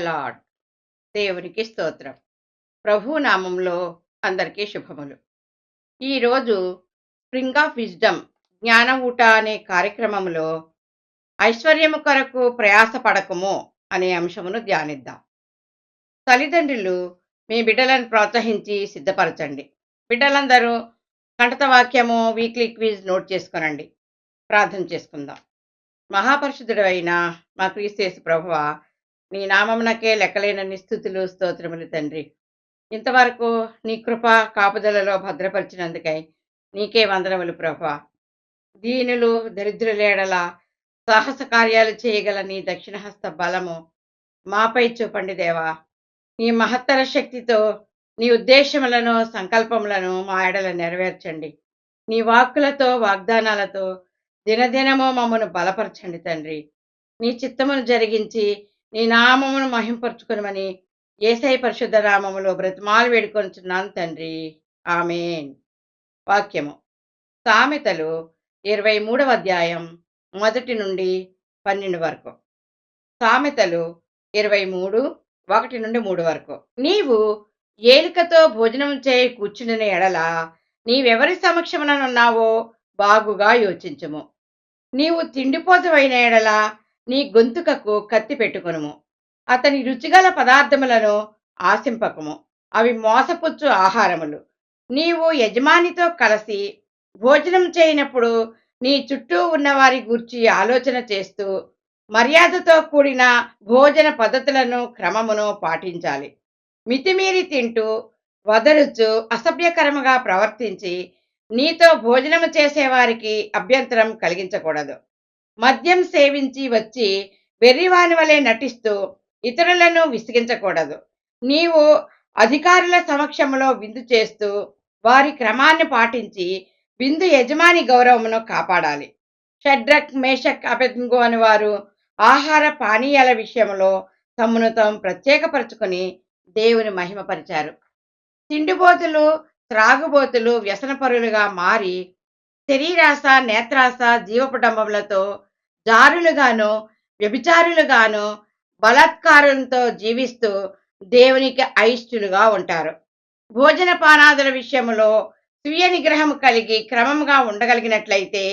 Lord దేవునికి స్తోత్రం. ప్రభు నామంలో అందరికీ శుభములు. ఈరోజు స్ప్రింగ్ ఆఫ్ విజ్డమ్ జ్ఞాన ఊట అనే కార్యక్రమంలో ఐశ్వర్యము కొరకు ప్రయాస పడకము అనే అంశమును ధ్యానిద్దాం. తల్లిదండ్రులు మీ బిడ్డలను ప్రోత్సహించి సిద్ధపరచండి. బిడ్డలందరూ కంటత వాక్యము వీక్లీ క్విజ్ నోట్ చేసుకునండి. ప్రార్థన చేసుకుందాం. మహాపరిశుద్ధుడు అయిన మా క్రీస్తేసు ప్రభువ నీ నామమునకే లెక్కలేనన్ని స్థుతులు స్తోత్రములు తండ్రి. ఇంతవరకు నీ కృప కాపుదలలో భద్రపరిచినందుకై నీకే వందనములు ప్రభా. దీనులు దరిద్రులేడల సాహస కార్యాలు చేయగల నీ దక్షిణహస్త బలము మాపై చూపండి దేవా. నీ మహత్తర శక్తితో నీ ఉద్దేశములను సంకల్పములను మా ఎడల నెరవేర్చండి. నీ వాక్కులతో వాగ్దానాలతో దినదినము మమ్మను బలపరచండి తండ్రి. నీ చిత్తమును జరిగించి నీ నామమును మహింపరచుకునమని ఏసై పరిశుద్ధ నామములో బ్రతిమాలు వేడుకొనుచున్నాను తండ్రి. ఆమెన్. వాక్యము. సామెతలు ఇరవై మూడవ అధ్యాయం మొదటి నుండి పన్నెండు వరకు. సామెతలు ఇరవై మూడు ఒకటి నుండి మూడు వరకు. నీవు ఏలికతో భోజనం చేయి కూర్చుని ఎడల నీవెవరి సమక్షముననున్నావో బాగుగా యోచించుము. నీవు తిండిపోతమైన ఎడల నీ గొంతుకకు కత్తి పెట్టుకొనుము. అతని రుచిగల పదార్థములను ఆశింపకము. అవి మోసపుచ్చు ఆహారములు. నీవు యజమానితో కలిసి భోజనం చేయనప్పుడు నీ చుట్టూ ఉన్నవారి గూర్చి ఆలోచన చేస్తూ మర్యాదతో కూడిన భోజన పద్ధతులను క్రమమును పాటించాలి. మితిమీరి తింటూ వదరుచు అసభ్యకరముగా ప్రవర్తించి నీతో భోజనము చేసేవారికి అభ్యంతరం కలిగించకూడదు. మద్యం సేవించి వచ్చి వెర్రివాని వలె నటిస్తూ ఇతరులను విసిగించకూడదు. నీవు అధికారుల సమక్షంలో విందు చేస్తూ వారి క్రమాన్ని పాటించి విందు యజమాని గౌరవమును కాపాడాలి. షడ్రక్ మేషక్ అభ్యంగు అని వారు ఆహార పానీయాల విషయంలో తమను తాము ప్రత్యేకపరచుకొని దేవుని మహిమపరిచారు. తిండిబోతులు త్రాగుబోతులు వ్యసనపరులుగా మారి శరీరాశ నేత్రాశ జీవపటంబములతో జారులుగాను వ్యభిచారులుగాను బలాత్కారులతో జీవిస్తూ దేవునికి అయిష్టులుగా ఉంటారు. భోజన పానాదుల విషయంలో స్వీయ నిగ్రహం కలిగి క్రమంగా ఉండగలిగినట్లయితే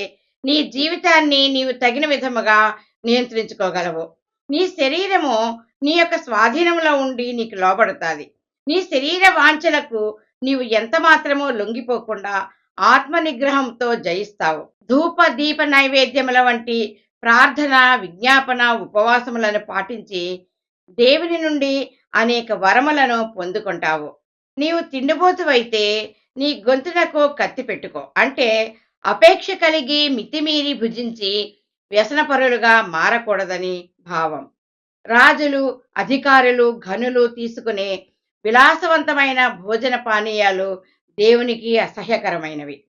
నీ జీవితాన్ని నీవు తగిన విధముగా నియంత్రించుకోగలవు. నీ శరీరము నీ యొక్క స్వాధీనంలో ఉండి నీకు లోబడుతుంది. నీ శరీర వాంఛలకు నీవు ఎంత మాత్రమో లొంగిపోకుండా ఆత్మ నిగ్రహంతో జయిస్తావు. ధూప దీప నైవేద్యముల వంటి ప్రార్థన విజ్ఞాపన ఉపవాసములను పాటించి దేవుని నుండి అనేక వరములను పొందుకుంటావు. నీవు తిండిపోతువైతే నీ గొంతునకు కత్తి పెట్టుకో. అంటే అపేక్ష కలిగి మితిమీరి భుజించి వ్యసనపరులుగా మారకూడదని భావం. రాజులు అధికారులు ఘనులు తీసుకునే విలాసవంతమైన భోజన పానీయాలు దేవునికి అసహ్యకరమైనవి.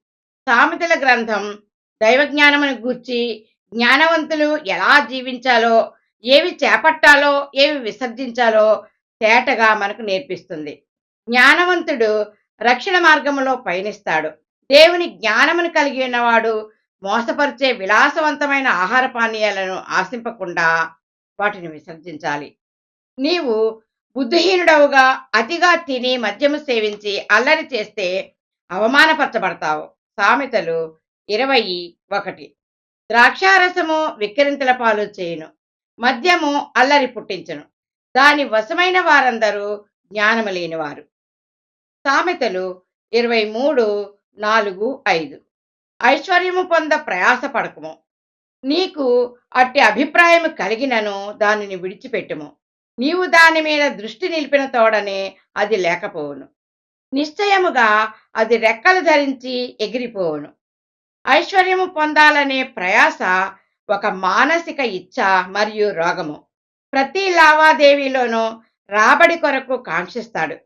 సామెతల గ్రంథం దైవజ్ఞానమును గూర్చి జ్ఞానవంతులు ఎలా జీవించాలో ఏవి చేపట్టాలో ఏవి విసర్జించాలో తేటగా మనకు నేర్పిస్తుంది. జ్ఞానవంతుడు రక్షణ మార్గములో పయనిస్తాడు. దేవుని జ్ఞానమును కలిగి ఉన్నవాడు మోసపరిచే విలాసవంతమైన ఆహార పానీయాలను ఆశింపకుండా వాటిని విసర్జించాలి. నీవు బుద్ధిహీనుడవుగా అతిగా తిని మద్యము సేవించి అల్లరి చేస్తే అవమానపరచబడతావు. సామెతలు ఇరవై ఒకటి. ద్రాక్షారసము విక్రింతల పాలు చేయును. మద్యము అల్లరి పుట్టించును. దాని వశమైన వారందరూ జ్ఞానము లేనివారు. సామెతలు ఇరవై మూడు నాలుగు ఐదు. ఐశ్వర్యము పొంద ప్రయాస పడకము నీకు అట్టి అభిప్రాయము కలిగినను దానిని విడిచిపెట్టుము. నీవు దాని మీద దృష్టి నిలిపిన తోడనే అది లేకపోవును. నిశ్చయముగా అది రెక్కలు ధరించి ఎగిరిపోవును. ఐశ్వర్యము పొందాలనే ప్రయాస ఒక మానసిక ఇచ్ఛ మరియు రోగము. ప్రతి లావాదేవీలోనూ రాబడి కొరకు కాంక్షిస్తాడు.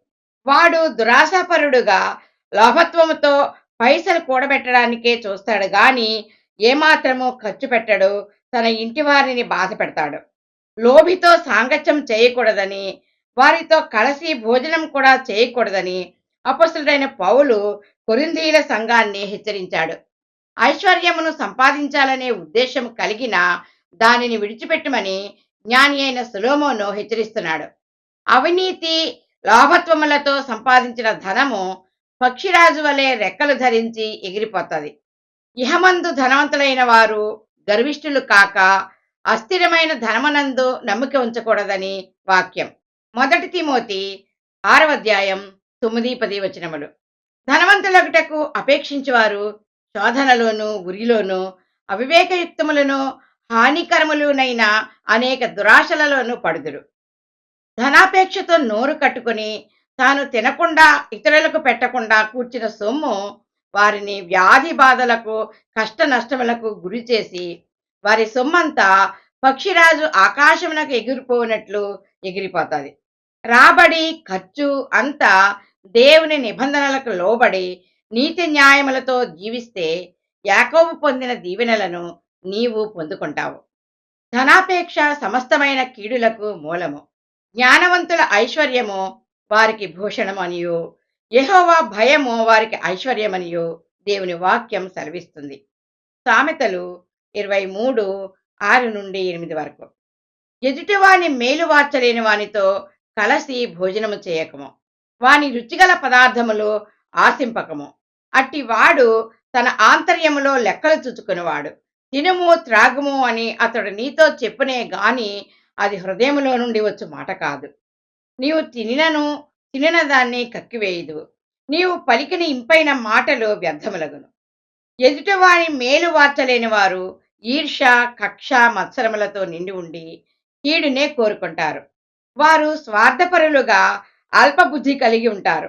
వాడు దురాశాపరుడుగా లోభత్వముతో పైసలు కూడబెట్టడానికే చూస్తాడు గాని ఏమాత్రము ఖర్చు పెట్టడు తన ఇంటి వారిని బాధ పెడతాడు. లోభితో సాంగత్యం చేయకూడదని వారితో కలిసి భోజనం కూడా చేయకూడదని అపసుడైన పౌలు కొరిందీల సంఘాన్ని హెచ్చరించాడు. ఐశ్వర్యమును సంపాదించాలనే ఉద్దేశం కలిగిన దానిని విడిచిపెట్టమని జ్ఞాని అయిన సులోమోను హెచ్చరిస్తున్నాడు. అవినీతి లాభత్వములతో సంపాదించిన ధనము పక్షిరాజు వలె రెక్కలు ధరించి ఎగిరిపోతుంది. ఇహమందు ధనవంతులైన వారు గర్విష్ఠులు కాక అస్థిరమైన ధనమనందు నమ్మిక ఉంచకూడదని వాక్యం. మొదటి తిమోతి ఆరవ అధ్యాయం తొమ్మిది పది వచనములు. ధనవంతులగుటకు అపేక్షించువారు శోధనలోను ఉరిలోను అవివేకయుక్తములను హానికరములునైన అనేక దురాశలలోనూ పడుదురు. ధనాపేక్షతో నోరు కట్టుకుని తాను తినకుండా ఇతరులకు పెట్టకుండా కూర్చిన సొమ్ము వారిని వ్యాధి బాధలకు కష్ట నష్టములకు గురి చేసి వారి సొమ్మంతా పక్షిరాజు ఆకాశమునకు ఎగిరిపోయినట్లు ఎగిరిపోతుంది. రాబడి ఖర్చు అంతా దేవుని నిబంధనలకు లోబడి నీతి న్యాయములతో జీవిస్తే యాకోబు పొందిన దీవెనలను నీవు పొందుకుంటావు. ధనాపేక్ష సమస్తమైన కీడులకు మూలము. జ్ఞానవంతుల ఐశ్వర్యము వారికి భూషణమనియు. యహోవా భయము వారికి ఐశ్వర్యమనియు. దేవుని వాక్యం సెలవిస్తుంది. సామెతలు ఇరవై మూడు ఆరు నుండి ఎనిమిది వరకు. ఎదుటివాని మేలు వార్చలేని వానితో కలసి భోజనము చేయకము. వాని రుచిగల పదార్థములు ఆశింపకము. అట్టి వాడు తన ఆంతర్యములో లెక్కలు చుచుకునేవాడు. తినుము త్రాగుము అని అతడు నీతో చెప్పునే గాని అది హృదయములో నుండి వచ్చు మాట కాదు. నీవు తినినను తినిన దాన్ని కక్కివేయదు నీవు పలికిన ఇంపైన మాటలు వ్యర్థములగును. ఎదుటివారి మేలు వార్చలేని వారు ఈర్ష కక్ష మత్సరములతో నిండి ఉండి కీడునే కోరుకుంటారు. వారు స్వార్థపరులుగా అల్పబుద్ధి కలిగి ఉంటారు.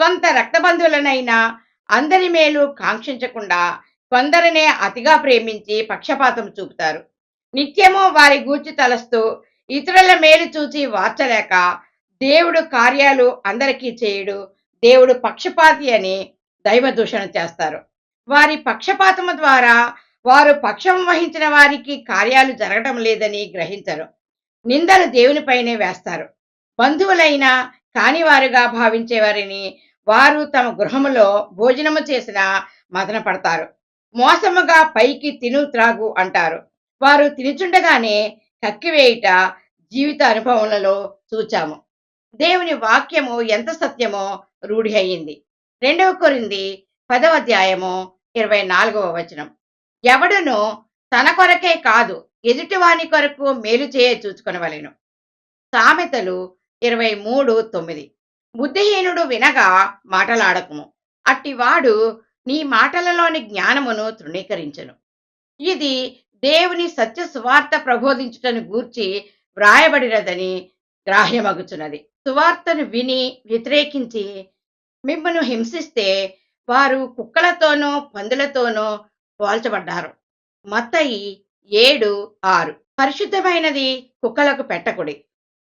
సొంత రక్తబంధువులనైనా అందరి మేలు కాంక్షించకుండా కొందరినే అతిగా ప్రేమించి పక్షపాతం చూపుతారు. నిత్యము వారి గూర్చి తలస్తూ ఇతరుల మేలు చూచి వార్చలేక దేవుడు కార్యాలు అందరికీ చేయుడు దేవుడు పక్షపాతి అని దైవ దూషణ చేస్తారు. వారి పక్షపాతము ద్వారా వారు పక్షం వహించిన వారికి కార్యాలు జరగడం లేదని గ్రహించరు. నిందలు దేవునిపైనే వేస్తారు. బంధువులైన కానివారుగా భావించే వారిని వారు తమ గృహములో భోజనము చేసిన మదన పడతారు మోసముగా పైకి తిను త్రాగు అంటారు. వారు తినుచుండగానే కక్కివేయుట జీవిత అనుభవములలో చూచాము. దేవుని వాక్యము ఎంత సత్యమో రూఢి అయింది. రెండవ కొరింది పదవ అధ్యాయము ఇరవై నాలుగవ వచనం. ఎవడును తన కొరకే కాదు ఎదుటివాని కొరకు మేలు చేయ చూచుకొనవలెను. సామెతలు ఇరవై మూడు తొమ్మిది. బుద్ధిహీనుడు వినగా మాటలాడకము అట్టివాడు నీ మాటలలోని జ్ఞానమును తృణీకరించను. ఇది దేవుని సత్య సువార్త ప్రబోధించుటను గూర్చి వ్రాయబడినదని గ్రాహ్యమగుచున్నది. సువార్తను విని వ్యతిరేకించి మిమ్మను హింసిస్తే వారు కుక్కలతోనూ పందులతోనూ పోల్చబడ్డారు. మత్తయి ఏడు ఆరు. పరిశుద్ధమైనది కుక్కలకు పెట్టకుడి.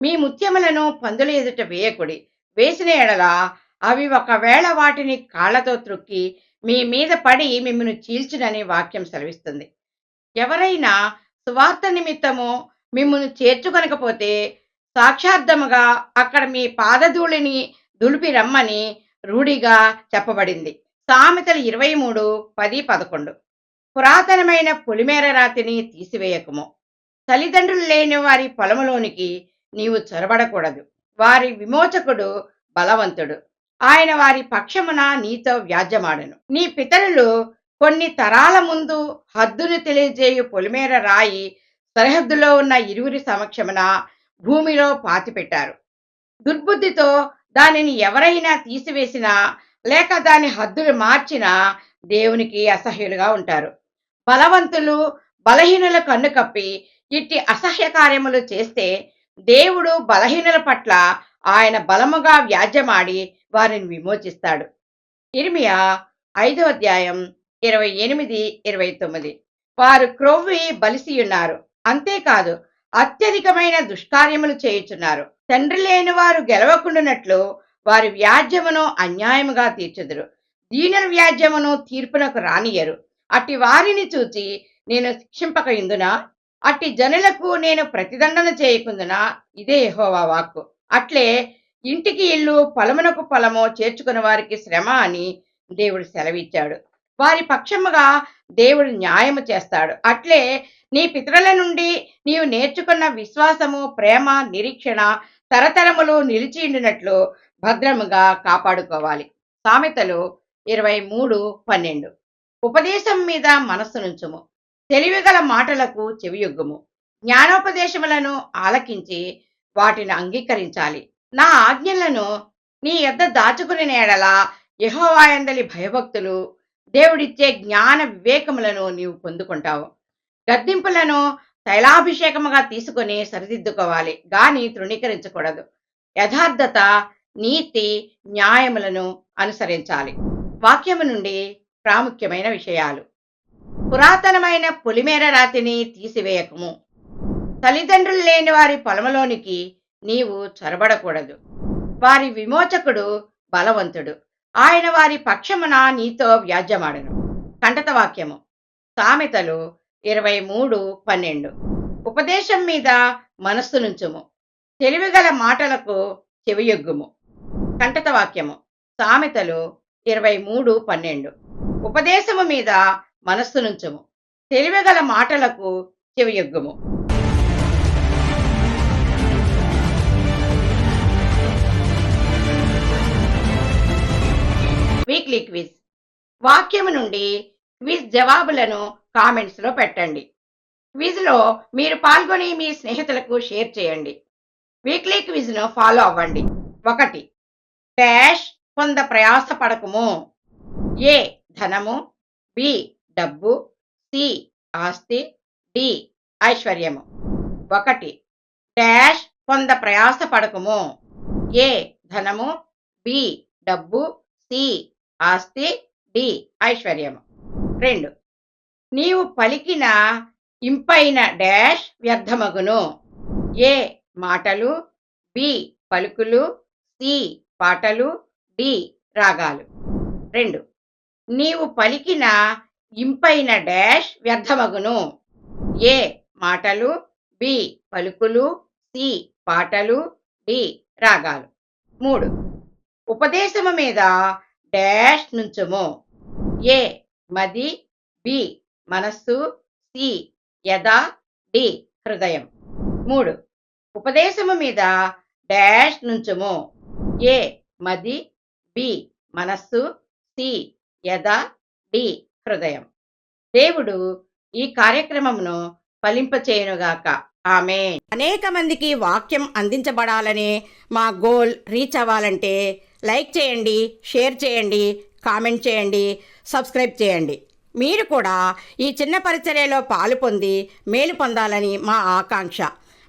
మీ ముత్యములను పందుల ఎదుట వేయకుడి. వేసిన ఎడల అవి ఒకవేళ వాటిని కాళ్ళతో త్రుక్కి మీ మీద పడి మిమ్మల్ని చీల్చునని వాక్యం సెలవిస్తుంది. ఎవరైనా సువార్త నిమిత్తము మిమ్మల్ని చేర్చుకొనకపోతే సాక్షార్థముగా అక్కడ మీ పాదధూళిని దులిపి రమ్మని రూఢిగా చెప్పబడింది. సామెతలు ఇరవై మూడు పది పదకొండు. పురాతనమైన పొలిమేర రాతిని తీసివేయకము. తల్లిదండ్రులు లేని వారి పొలములోనికి నీవు చొరబడకూడదు. వారి విమోచకుడు బలవంతుడు. ఆయన వారి పక్షమున నీతో వ్యాజ్యమాడను. నీ పితరులు కొన్ని తరాల ముందు హద్దును తెలియజేయు పొలిమేర రాయి సరిహద్దులో ఉన్న ఇరువురి సమక్షమున భూమిలో పాతిపెట్టారు. దుర్బుద్ధితో దానిని ఎవరైనా తీసివేసినా లేక దాని హద్దులు మార్చినా దేవునికి అసహ్యులుగా ఉంటారు. బలవంతులు బలహీనుల కన్ను కప్పి ఇట్టి అసహ్య కార్యములు చేస్తే దేవుడు బలహీనుల పట్ల ఆయన బలముగా వ్యాజ్యమాడి వారిని విమోచిస్తాడు. ఇర్మియా ఐదో అధ్యాయం ఇరవై ఎనిమిది ఇరవై తొమ్మిది. వారు క్రొవ్వి బలిసియున్నారు. అంతేకాదు అత్యధికమైన దుష్కార్యములు చేయుచున్నారు. తండ్రి లేని వారు గెలవకుండానట్లు వారి వ్యాజ్యమును అన్యాయముగా తీర్చుదురు. దీనుల వ్యాజ్యమును తీర్పునకు రానియరు అట్టి వారిని చూచి నేను శిక్షింపక ఇందునా? అట్టి జనులకు నేను ప్రతిదండన చేయకుందునా? ఇదే యహోవా వాక్కు. అట్లే ఇంటికి ఇల్లు పొలమునకు పొలము చేర్చుకున్న వారికి శ్రమ అని దేవుడు సెలవిచ్చాడు. వారి పక్షముగా దేవుడు న్యాయము చేస్తాడు. అట్లే నీ పితరుల నుండి నీవు నేర్చుకున్న విశ్వాసము ప్రేమ నిరీక్షణ తరతరములు నిలిచిండినట్లు భద్రముగా కాపాడుకోవాలి. సామెతలు ఇరవై మూడు పన్నెండు. ఉపదేశం మీద మనస్సు నుంచుము తెలివిగల మాటలకు చెవియొగ్గుము. జ్ఞానోపదేశములను ఆలకించి వాటిని అంగీకరించాలి. నా ఆజ్ఞలను నీ ఎద్ద దాచుకుని నేడలా యహోవాయందలి భయభక్తులు దేవుడిచ్చే జ్ఞాన వివేకములను నీవు పొందుకుంటావు. గద్దింపులను తైలాభిషేకముగా తీసుకొని సరిదిద్దుకోవాలి. గాని తృణీకరించకూడదు. యథార్థత నీతి న్యాయములను అనుసరించాలి. వాక్యము నుండి ప్రాముఖ్యమైన విషయాలు. పురాతనమైన పొలిమేర రాతిని తీసివేయకము. తల్లిదండ్రులు లేని వారి పొలములోనికి నీవు చొరబడకూడదు. వారి విమోచకుడు బలవంతుడు. ఆయన వారి పక్షమున నీతో వ్యాజ్యమాడను. కంటత వాక్యము. సామెతలు ఇరవై మూడు పన్నెండు. ఉపదేశం మీద మనస్సు నుంచుము. తెలివిగల మాటలకు చెవియొగ్గుము. కంటత వాక్యము సామెతలు ఇరవై మూడు పన్నెండు. ఉపదేశము మీద మనస్సు నుంచము. తెలివిగల మాటలకు చెవియొగ్గుము. Weekly quiz. వాక్యము నుండి క్విజ్ జవాబులను కామెంట్స్లో పెట్టండి. క్విజ్లో మీరు పాల్గొని మీ స్నేహితులకు షేర్ చేయండి. వీక్లీ క్విజ్ను ఫాలో అవ్వండి. ఒకటి డాష్ కొంత ప్రయాస పడకము ఏ ధనము బి డబ్బు సి ఆస్తి డి ఐశ్వర్యము. ఒకటి డాష్ కొంత ప్రయాస పడకము ఏ ధనము బి డబ్బు సి ఆస్తి డి ఐశ్వర్యము. రెండు నీవు పలికిన ఇంపైన డాష్ వ్యర్థమగును. ఏ మాటలు బి పలుకులు సి పాటలు డి రాగాలు. రెండు. నీవు పలికిన ఇంపైన డాష్ వ్యర్థమగును. ఏ మాటలు బి పలుకులు సి పాటలు డి రాగాలు. మూడు. ఉపదేశము మీద డాష్ నుంచుము. ఏ మది బి మనస్సు సి యథ డి హృదయం. మూడు. ఉపదేశము మీద డాష్ నుంచుము. ఏ మది బి మనస్సు సి యథ డి హృదయం. దేవుడు ఈ కార్యక్రమమును ఫలింపచేయునుగాక. ఆమె అనేక మందికి వాక్యం అందించబడాలనే మా గోల్ రీచ్ అవ్వాలంటే లైక్ చేయండి షేర్ చేయండి కామెంట్ చేయండి సబ్స్క్రైబ్ చేయండి. మీరు కూడా ఈ చిన్న పరిచర్యలో పాలు పొంది మేలు పొందాలని మా ఆకాంక్ష.